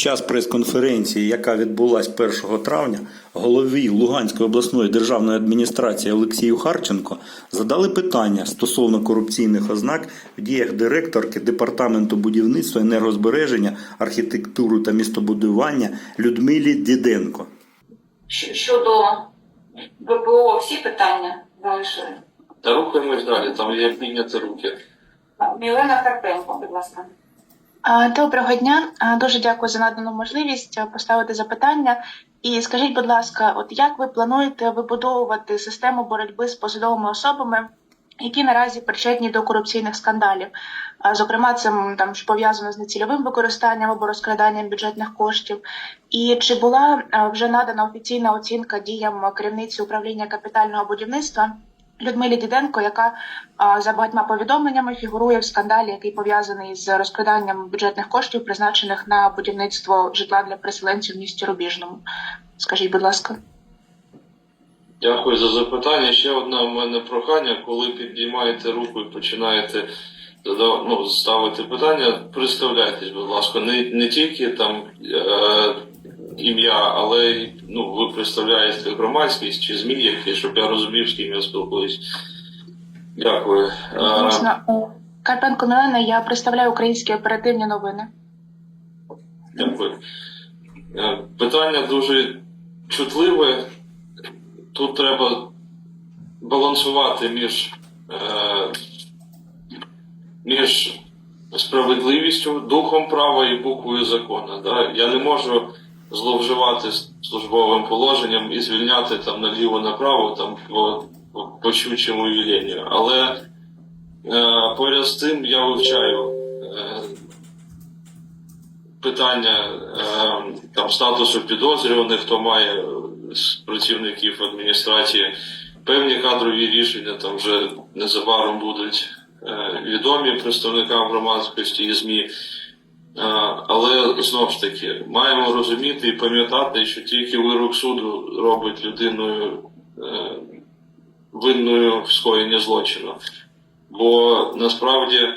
Під час прес-конференції, яка відбулася 1 травня, голові Луганської обласної державної адміністрації Олексію Харченко задали питання стосовно корупційних ознак в діях директорки Департаменту будівництва, енергозбереження, архітектури та містобудування Людмилі Діденко. Щодо ВПО всі питання залишили. Та рухаємось далі, там є підняти руки. Мілена Карпенко, будь ласка. Доброго дня. Дуже дякую за надану можливість поставити запитання. І скажіть, будь ласка, от як ви плануєте вибудовувати систему боротьби з посадовими особами, які наразі причетні до корупційних скандалів? Зокрема, це там пов'язано з нецільовим використанням або розкраданням бюджетних коштів. І чи була вже надана офіційна оцінка діям керівниці управління капітального будівництва? Людмилі Діденко, яка за багатьма повідомленнями фігурує в скандалі, який пов'язаний з розкраданням бюджетних коштів, призначених на будівництво житла для переселенців в місті Рубіжному. Скажіть, будь ласка. Дякую за запитання. Ще одне в мене прохання, коли підіймаєте руку і починаєте ну, ставити питання, представляйтесь, будь ласка, не, не тільки там е, ім'я, але й ну, ви представляєте громадськість чи ЗМІ, які, щоб я розумів, з ким я спілкуюсь. Дякую. Е, Звісно, у Карпенко Мілена я представляю українські оперативні новини. Дякую. Е, Питання дуже чутливе. Тут треба балансувати між, е, між справедливістю, духом права і буквою закону. Да? Я не можу зловживати службовим положенням і звільняти там наліво-направо там, по, по, щучому веленню. Але е, поряд з тим я вивчаю. Е, питання е, там статусу підозрюваних, хто має з працівників адміністрації певні кадрові рішення там вже незабаром будуть е, відомі представникам громадськості і ЗМІ. Але знову ж таки маємо розуміти і пам'ятати, що тільки вирок суду робить людиною е, винною в скоєнні злочину. Бо насправді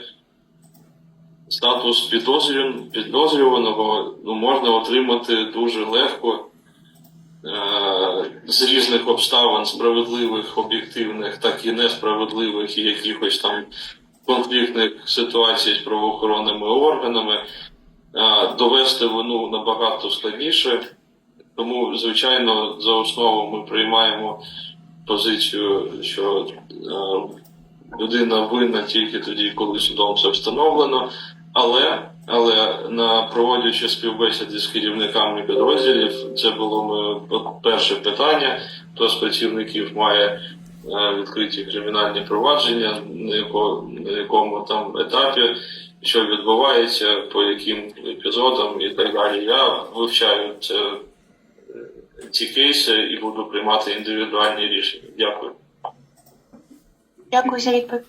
статус підозрюваного ну, можна отримати дуже легко е, з різних обставин, справедливих, об'єктивних, так і несправедливих, і якихось там конфліктних ситуацій з правоохоронними органами. Е, довести вину набагато складніше. Тому, звичайно, за основу ми приймаємо позицію, що е, людина винна тільки тоді, коли судом це встановлено. Але, але на проводячи співбесіди з керівниками підрозділів, це було моє перше питання. Хто з працівників має відкриті кримінальні провадження, на якому, на якому там етапі, що відбувається, по яким епізодам і так далі. Я вивчаю це, е, ці кейси і буду приймати індивідуальні рішення. Дякую. Дякую за відповідь.